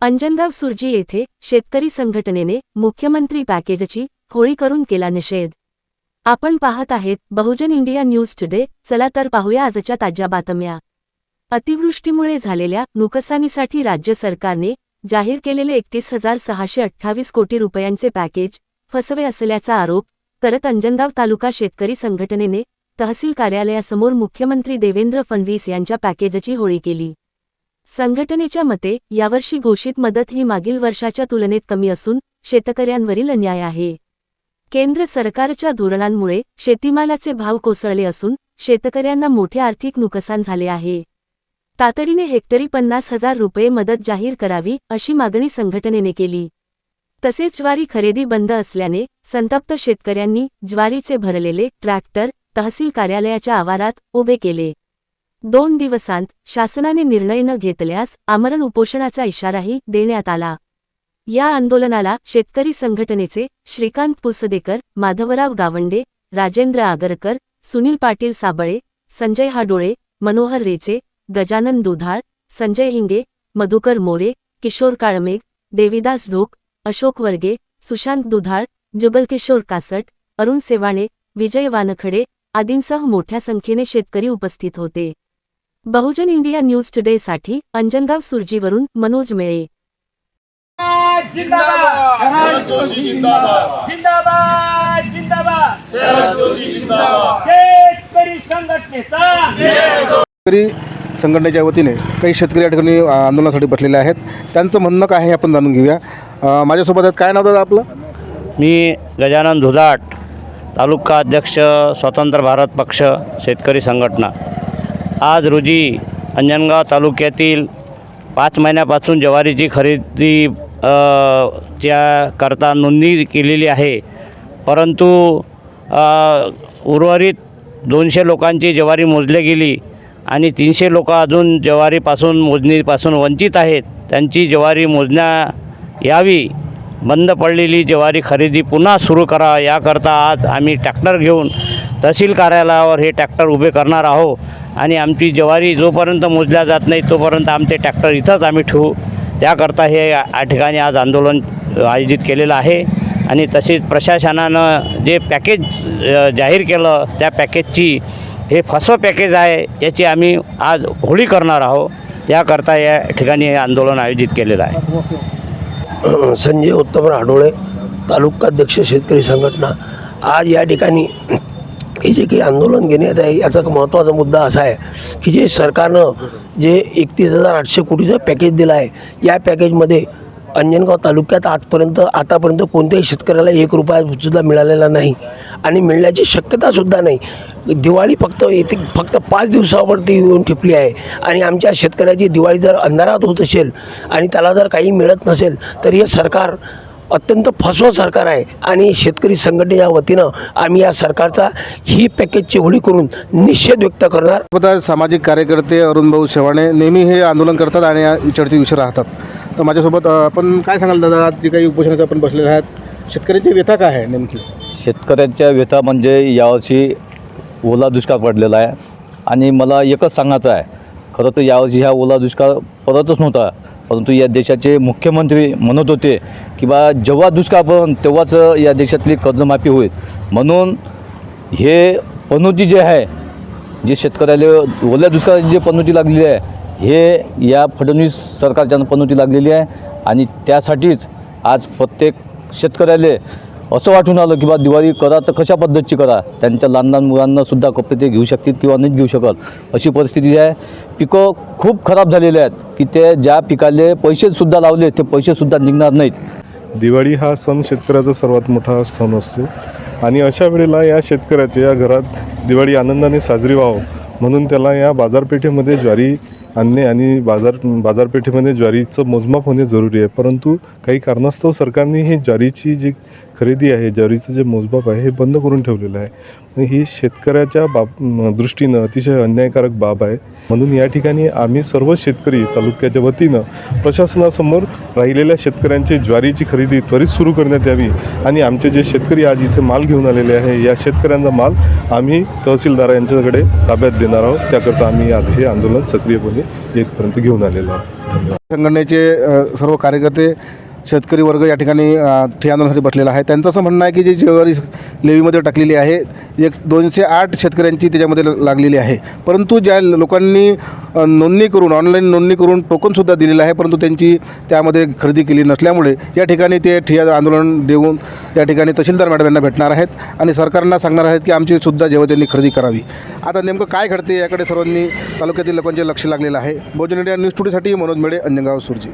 अंजनगाव सुरजी येथे शेतकरी संघटनेने मुख्यमंत्री पॅकेजची होळी करून केला निषेध. आपण पाहत आहेत बहुजन इंडिया न्यूज टुडे. चला तर पाहूया आजच्या ताज्या बातम्या. अतिवृष्टीमुळे झालेल्या नुकसानीसाठी राज्य सरकारने जाहीर केलेले एकतीस हजार सहाशे अठ्ठावीस कोटी रुपयांचे पॅकेज फसवे असल्याचा आरोप करत अंजनगाव तालुका शेतकरी संघटनेने तहसील कार्यालयासमोर मुख्यमंत्री देवेंद्र फडणवीस यांच्या पॅकेजची होळी केली. संघटनेच्या मते यावर्षी घोषित मदत ही मागील वर्षाच्या तुलनेत कमी असून शेतकऱ्यांवरील अन्याय आहे. केंद्र सरकारच्या धोरणांमुळे शेतीमालाचे भाव कोसळले असून शेतकऱ्यांना मोठे आर्थिक नुकसान झाले आहे. तातडीने हेक्टरी पन्नास हजार रुपये मदत जाहीर करावी अशी मागणी संघटनेने केली. तसेच ज्वारी खरेदी बंद असल्याने संतप्त शेतकऱ्यांनी ज्वारीचे भरलेले ट्रॅक्टर तहसील कार्यालयाच्या आवारात उभे केले. दोन दिवसांत शासनाने निर्णय न घेतल्यास आमरण उपोषणाचा इशाराही देण्यात आला. या आंदोलनाला शेतकरी संघटनेचे श्रीकांत पुसदेकर माधवराव गावंडे राजेंद्र आगरकर सुनील पाटील साबळे संजय हाडोळे मनोहर रेचे गजानन दुधाळ संजय हिंगे मधुकर मोरे किशोर काळमेघ देविदास ढोक अशोक वर्गे सुशांत दुधाळ जुगलकिशोर कासट अरुण सेवाणे विजय वानखडे आदींसह मोठ्या संख्येने शेतकरी उपस्थित होते. बहुजन इंडिया न्यूज टुडेसाठी अंजनगाव सुरजीवरून मनोज मेळे. जिंदाबाद शरद जोशी जिंदाबाद जिंदाबाद जिंदाबाद शरद जोशी जिंदाबाद शेतकरी संघटनेचा शेतकरी संघटनेच्या वतीने काही शेतकरी या ठिकाणी आंदोलनासाठी बसलेले आहेत. त्यांचं म्हणणं काय आहे आपण जाणून घेऊया. माझ्यासोबत आहेत. काय नाव दादा आपलं? मी गजानन धुदाट तालुका अध्यक्ष स्वतंत्र भारत पक्ष शेतकरी संघटना. आज रोजी अंजनगाव तालुक्यातील पाच महिन्यापासून ज्वारीची खरेदी च्या करता नोंदणी केलेली आहे. परंतु उर्वरित दोनशे लोकांची ज्वारी मोजली गेली आणि तीनशे लोक अजून ज्वारीपासून मोजणीपासून वंचित आहेत. त्यांची ज्वारी मोजण्या यावी बंद पडलेली ज्वारी खरेदी पुन्हा सुरू करा याकरता आज आम्ही ट्रॅक्टर घेऊन तहसील कार्यालयावर हे ट्रॅक्टर उभे करणार आहोत. आणि आमची ज्वारी जोपर्यंत मोजल्या जात नाही तोपर्यंत आमचे ट्रॅक्टर इथंच आम्ही ठेवू. त्याकरता हे या ठिकाणी आज आंदोलन आयोजित केलेलं आहे. आणि तसेच प्रशासनानं जे पॅकेज जाहीर केलं त्या पॅकेजची हे फसवं पॅकेज आहे याची आम्ही आज होळी करणार आहोत. याकरता या ठिकाणी हे आंदोलन आयोजित केलेलं आहे. संजय उत्तम राडोळे तालुकाध्यक्ष शेतकरी संघटना. आज या ठिकाणी हे जे काही आंदोलन घेण्यात आहे याचा एक महत्त्वाचा मुद्दा असा आहे की जे सरकारनं जे एकतीस हजार आठशे कोटीचं पॅकेज दिलं आहे या पॅकेजमध्ये अंजनगाव तालुक्यात आजपर्यंत आतापर्यंत कोणत्याही शेतकऱ्याला एक रुपया सुद्धा मिळालेला नाही आणि मिळण्याची शक्यतासुद्धा नाही. दिवाळी फक्त येथे फक्त पाच दिवसावरती येऊन ठिपली आहे आणि आमच्या शेतकऱ्याची दिवाळी जर अंधारात होत असेल आणि त्याला जर काही मिळत नसेल तर हे सरकार अत्यंत फसवं सरकार आहे. आणि शेतकरी संघटनेच्या वतीनं आम्ही या सरकारचा ही पॅकेजची होळी करून निषेध व्यक्त करणार. सामाजिक कार्यकर्ते अरुणभाऊ शेवाणे नेहमी हे आंदोलन करतात आणि या विचारती विषय राहतात. तर माझ्यासोबत आपण काय सांगाल दादा? आज जे काही उपोषणाचे आपण बसलेले आहेत शेतकऱ्याची व्यथा काय आहे नेमकी? शेतकऱ्यांच्या व्यथा म्हणजे यावर्षी ओला दुष्काळ पडलेला आहे. आणि मला एकच सांगायचं आहे. खरं तर यावर्षी ह्या ओला दुष्काळ पडतच नव्हता. परंतु या देशाचे मुख्यमंत्री म्हणत होते की बा जेव्हा दुष्काळ पण तेव्हाच या देशातली कर्जमाफी होईल. म्हणून हे पनोती जे आहे जे शेतकऱ्याला ओल्या दुष्काळाची जे पनोती लागलेली आहे हे या फडणवीस सरकारच्या पनोती लागलेली आहे आणि त्यासाठीच आज प्रत्येक शेतकऱ्याला असं वाटून आलं की बा दिवाळी करा तर कशा पद्धतीची करा? त्यांच्या लहान लहान मुलांनासुद्धा कपडे ते घेऊ शकतील किंवा नाही घेऊ शकत. अशी परिस्थिती आहे. पिकं खूप खराब झालेले आहेत की ते ज्या पिकाले पैसेसुद्धा लावले ते पैसेसुद्धा निघणार नाहीत. दिवाळी हा सण शेतकऱ्याचा सर्वात मोठा सण असतो. आणि अशा वेळेला या शेतकऱ्याच्या या घरात दिवाळी आनंदाने साजरी व्हावं म्हणून त्याला या बाजारपेठेमध्ये ज्वारी आणणे आणि बाजार बाजारपेठेमध्ये ज्वारीचं मोजमाप होणे जरुरी आहे. परंतु काही कारणास्तव सरकारने ही ज्वारीची जी खरेदी आहे ज्वारीचं जे मोजबाप आहे हे बंद करून ठेवलेलं आहे. ही शेतकऱ्याच्या बाब दृष्टीनं अतिशय अन्यायकारक बाब आहे. म्हणून या ठिकाणी आम्ही सर्व शेतकरी तालुक्याच्या वतीनं प्रशासनासमोर राहिलेल्या शेतकऱ्यांची ज्वारीची खरेदी त्वरित सुरू करण्यात यावी आणि आमचे जे शेतकरी आज इथे माल घेऊन आलेले आहे या शेतकऱ्यांचा माल आम्ही तहसीलदार यांच्याकडे ताब्यात देणार आहोत. त्याकरता आम्ही आज हे आंदोलन सक्रियपणे येथपर्यंत घेऊन आलेलो आहोत. धन्यवाद. संघटनेचे सर्व कार्यकर्ते शेतकरी वर्ग या ठिकाणी ठे आंदोलनासाठी बसलेला आहे. त्यांचं असं म्हणणं आहे की जी जेवारी लेवीमध्ये टाकलेली आहे एक दोनशे आठ शेतकऱ्यांची त्याच्यामध्ये ल- लागलेली आहे. परंतु ज्या लोकांनी नोंदणी करून ऑनलाईन नोंदणी करून टोकनसुद्धा दिलेलं आहे परंतु त्यांची त्यामध्ये खरेदी केली नसल्यामुळे या ठिकाणी ते ठिया आंदोलन देऊन या ठिकाणी तहसीलदार मॅडम यांना भेटणार आहेत आणि सरकारना सांगणार आहेत की आमची सुद्धा जेव्हा त्यांनी खरेदी करावी. आता नेमकं काय घडते याकडे सर्वांनी तालुक्यातील लोकांचे लक्ष लागलेलं आहे. बहुजन इंडिया न्यूज स्टुडिओसाठी मनोज मेडे अंजनगाव सुरजी.